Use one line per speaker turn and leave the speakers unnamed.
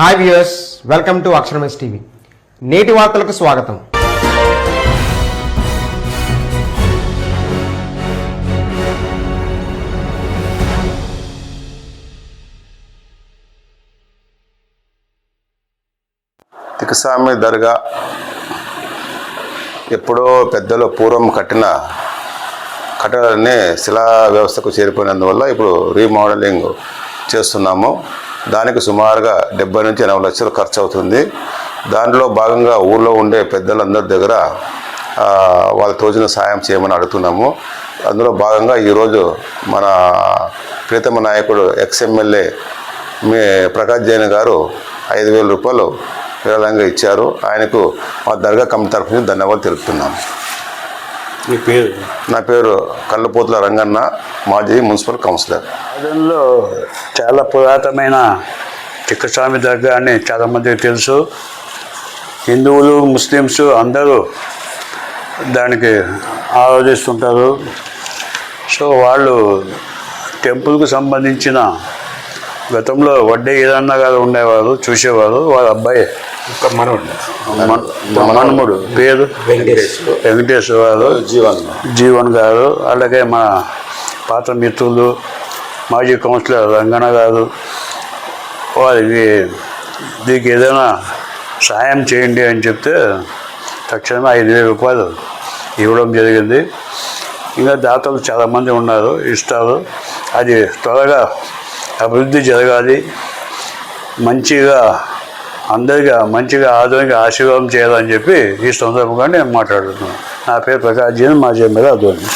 Hi viewers welcome to అక్షరమేస్ TV నేటి వార్తలకు స్వాగతం.
తికసామి దర్గా ఎప్పుడో పెద్దలు పూర్వం కట్టిన కట్టడాన్ని శిలా వ్యవస్థకు చేరిపోయినందువల్ల ఇప్పుడు రీమోడలింగ్ చేస్తున్నాము. దానికి సుమారుగా డెబ్బై నుంచి ఎనభై లక్షలు ఖర్చు అవుతుంది దాంట్లో భాగంగా ఊళ్ళో ఉండే పెద్దలందరి దగ్గర వాళ్ళ తోచిన సాయం చేయమని అడుగుతున్నాము. అందులో భాగంగా ఈరోజు మన ప్రీతమ నాయకుడు ఎక్స్ఎమ్మెల్యే మీ ప్రకాష్ జైన్ గారు ఐదు వేల రూపాయలు విరాళంగా ఇచ్చారు. ఆయనకు మా దర్గా కమిటీ తరఫు నుంచి ధన్యవాదాలు తెలుపుతున్నాము.
మీ పేరు?
నా పేరు కళ్ళపోతుల రంగన్న మాజీ మున్సిపల్ కౌన్సిలర్.
ఆదంలో చాలా పురాతనమైన చిక్కస్వామి దర్గా అని చాలామందికి తెలుసు. హిందువులు ముస్లిమ్స్ అందరూ దానికి ఆరాధిస్తుంటారు. సో వాళ్ళు టెంపుల్కి సంబంధించిన గతంలో వడ్డే ఈరన్న గారు ఉండేవారు చూసేవారు వాళ్ళ అబ్బాయి మన- మనముడు. పేరు? వెంకటేశ్వర. గారు.
జీవన్.
జీవన్ గారు. అలాగే మా పాత మిత్రులు మాజీ కౌన్సిలర్ రంగన్న గారు. వారికి దీనికి ఏదైనా సహాయం చేయండి అని చెప్తే తక్షణమే ఐదు వేల రూపాయలు ఇవ్వడం జరిగింది. ఇంకా దాతలు చాలామంది ఉన్నారు ఇస్తారు. అది త్వరగా అభివృద్ధి జరగాలి. మంచిగా అందరిగా మంచిగా ఆధునిక ఆశీర్వాదం చేయాలని చెప్పి ఈ సందర్భంగా నేను మాట్లాడుతున్నాను. నా పేరు ప్రకాష్ జీన్ మాజీ మీద అధ్వర్యం